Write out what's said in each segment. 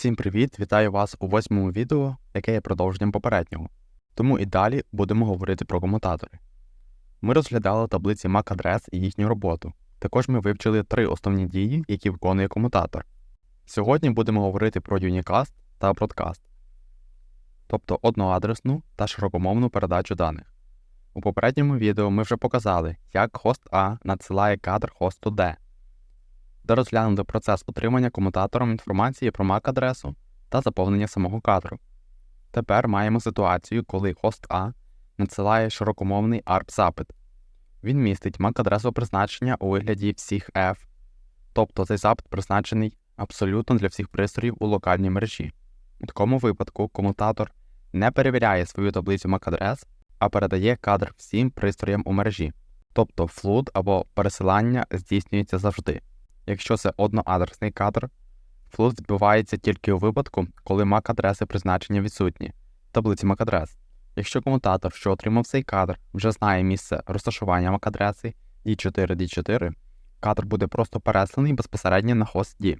Всім привіт! Вітаю вас у восьмому відео, яке є продовженням попереднього. Тому і далі будемо говорити про комутатори. Ми розглядали таблиці MAC-адрес і їхню роботу. Також ми вивчили три основні дії, які виконує комутатор. Сьогодні будемо говорити про Unicast та Broadcast, тобто одноадресну та широкомовну передачу даних. У попередньому відео ми вже показали, як хост А надсилає кадр хосту D, де розглянути процес отримання комутатором інформації про MAC-адресу та заповнення самого кадру. Тепер маємо ситуацію, коли хост А надсилає широкомовний ARP-запит. Він містить MAC-адресу призначення у вигляді всіх F, тобто цей запит призначений абсолютно для всіх пристроїв у локальній мережі. У такому випадку комутатор не перевіряє свою таблицю MAC-адрес, а передає кадр всім пристроям у мережі, тобто флуд або пересилання здійснюється завжди. Якщо це одноадресний кадр, флуд відбувається тільки у випадку, коли MAC-адреси призначення відсутні в таблиці MAC-адрес. Якщо комутатор, що отримав цей кадр, вже знає місце розташування MAC-адреси D4D4, кадр буде просто пересланий безпосередньо на хост D.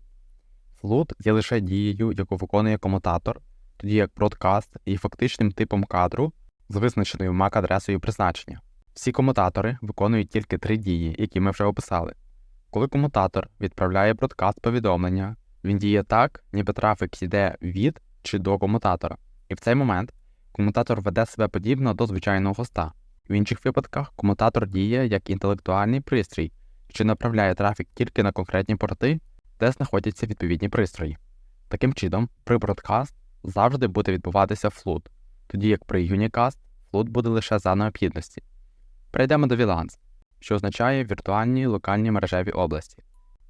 Флут є лише дією, яку виконує комутатор, тоді як бродкаст є фактичним типом кадру з визначеною MAC-адресою призначення. Всі комутатори виконують тільки три дії, які ми вже описали. Коли комутатор відправляє бродкаст повідомлення, він діє так, ніби трафік йде від чи до комутатора, і в цей момент комутатор веде себе подібно до звичайного хоста. В інших випадках комутатор діє як інтелектуальний пристрій, що направляє трафік тільки на конкретні порти, де знаходяться відповідні пристрої. Таким чином, при бродкаст завжди буде відбуватися флут, тоді як при Unicast флут буде лише за необхідності. Перейдемо до VLANs, що означає віртуальні локальні мережеві області.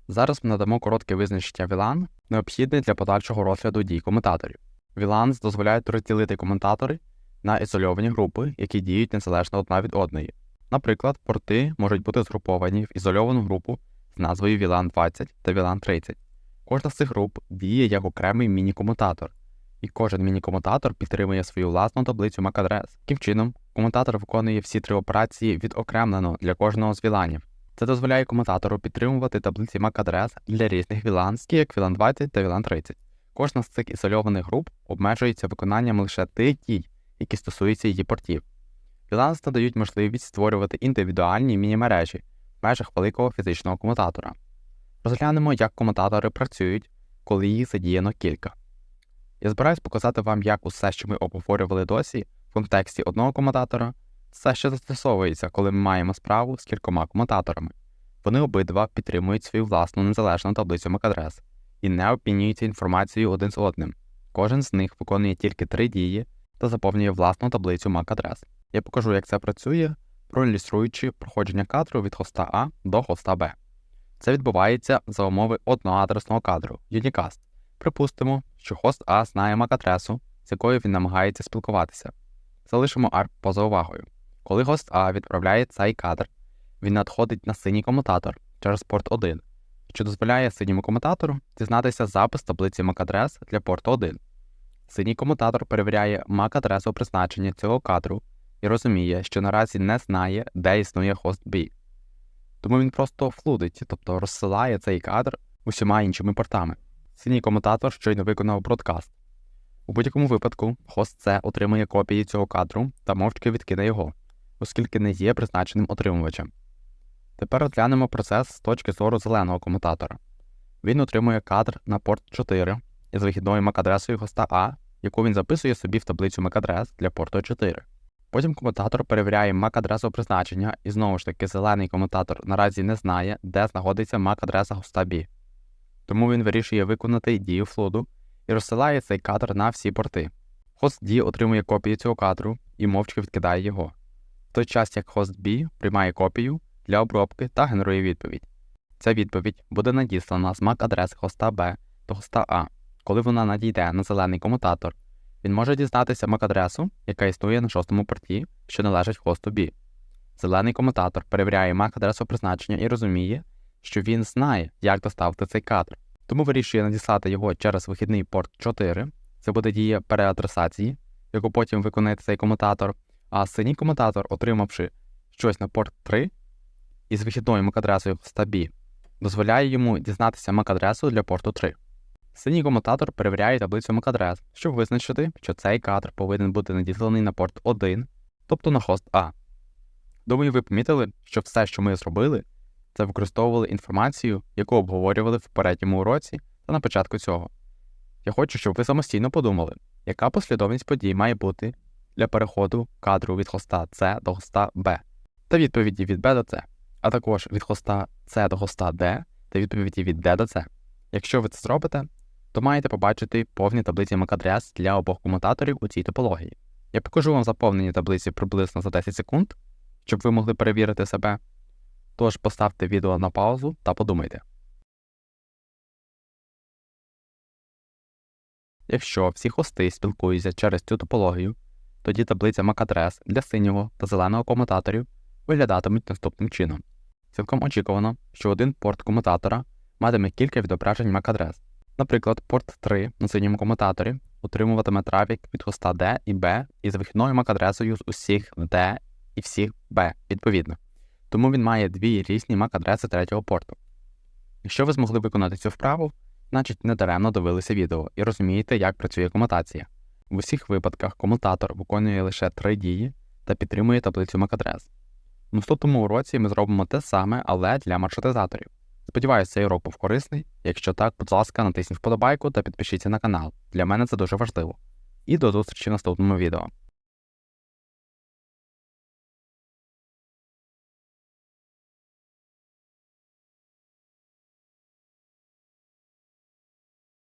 Зараз ми надамо коротке визначення VLAN, необхідне для подальшого розгляду дій комутаторів. VLANs дозволяють розділити комутатори на ізольовані групи, які діють незалежно одна від одної. Наприклад, порти можуть бути згруповані в ізольовану групу з назвою VLAN 20 та VLAN 30. Кожна з цих груп діє як окремий міні-комутатор, і кожен міні-комутатор підтримує свою власну таблицю MAC-адрес. Таким чином, комутатор виконує всі три операції відокремлено для кожного з VLANів. Це дозволяє комутатору підтримувати таблиці MAC-адрес для різних VLAN, як VLAN 20 та VLAN 30. Кожна з цих ізольованих груп обмежується виконанням лише тих дій, які стосуються її портів. VLANs надають можливість створювати індивідуальні міні-мережі в межах великого фізичного комутатора. Розглянемо, як комутатори працюють, коли їх задіяно кілька. Я збираюсь показати вам, як усе, що ми обговорювали досі, в контексті одного комутатора, все ще застосовується, коли ми маємо справу з кількома комутаторами. Вони обидва підтримують свою власну незалежну таблицю MAC-адрес і не обмінюються інформацією один з одним. Кожен з них виконує тільки три дії та заповнює власну таблицю MAC-адрес. Я покажу, як це працює, проілюструючи проходження кадру від хоста А до хоста Б. Це відбувається за умови одноадресного кадру Unicast. Припустимо, що хост А знає MAC-адресу, з якою він намагається спілкуватися. Залишимо ARP поза увагою. Коли хост А відправляє цей кадр, він надходить на синій комутатор через порт 1, що дозволяє синьому комутатору дізнатися запис таблиці MAC-адрес для порту 1. Синій комутатор перевіряє MAC-адресу призначення цього кадру і розуміє, що наразі не знає, де існує хост B. Тому він просто флудить, тобто розсилає цей кадр усіма іншими портами. Синій комутатор щойно виконав бродкаст. У будь-якому випадку, хост С отримує копії цього кадру та мовчки відкине його, оскільки не є призначеним отримувачем. Тепер розглянемо процес з точки зору зеленого комутатора. Він отримує кадр на порт 4 із вихідною MAC-адресою хоста А, яку він записує собі в таблицю MAC-адрес для порту 4. Потім комутатор перевіряє MAC-адресу призначення, і знову ж таки зелений комутатор наразі не знає, де знаходиться MAC-адреса хоста B. Тому він вирішує виконати дію флуду і розсилає цей кадр на всі порти. Хост D отримує копію цього кадру і мовчки відкидає його, в той час як хост B приймає копію для обробки та генерує відповідь. Ця відповідь буде надіслана з MAC-адреси хоста B до хоста А. Коли вона надійде на зелений комутатор, він може дізнатися MAC-адресу, яка існує на шостому порті, що належить хосту B. Зелений комутатор перевіряє MAC-адресу призначення і розуміє, що він знає, як доставити цей кадр, тому вирішує надіслати його через вихідний порт 4. Це буде дія переадресації, яку потім виконає цей комутатор, а синій комутатор, отримавши щось на порт 3 із вихідною MAC-адресою хоста B, дозволяє йому дізнатися MAC-адресу для порту 3. Синій комутатор перевіряє таблицю MAC-адрес, щоб визначити, що цей кадр повинен бути надісланий на порт 1, тобто на хост А. Думаю, ви помітили, що все, що ми зробили, це використовували інформацію, яку обговорювали в попередньому уроці та на початку цього. Я хочу, щоб ви самостійно подумали, яка послідовність подій має бути для переходу кадру від хоста C до хоста B та відповіді від B до C, а також від хоста C до хоста D та відповіді від D до C. Якщо ви це зробите, то маєте побачити повні таблиці MAC-адрес для обох комутаторів у цій топології. Я покажу вам заповнені таблиці приблизно за 10 секунд, щоб ви могли перевірити себе. Тож поставте відео на паузу та подумайте. Якщо всі хости спілкуються через цю топологію, тоді таблиця MAC-адрес для синього та зеленого комутаторів виглядатимуть наступним чином. Цілком очікувано, що один порт комутатора матиме кілька відображень MAC-адрес. Наприклад, порт 3 на синьому комутаторі утримуватиме трафік від хоста D і B із вихідною MAC-адресою з усіх D і всіх B відповідно. Тому він має дві різні MAC-адреси третього порту. Якщо ви змогли виконати цю вправу, значить недаремно дивилися відео і розумієте, як працює комутація. В усіх випадках комутатор виконує лише три дії та підтримує таблицю MAC-адрес. В наступному уроці ми зробимо те саме, але для маршрутизаторів. Сподіваюся, цей урок був корисний. Якщо так, будь ласка, натисніть вподобайку та підпишіться на канал. Для мене це дуже важливо. І до зустрічі в наступному відео.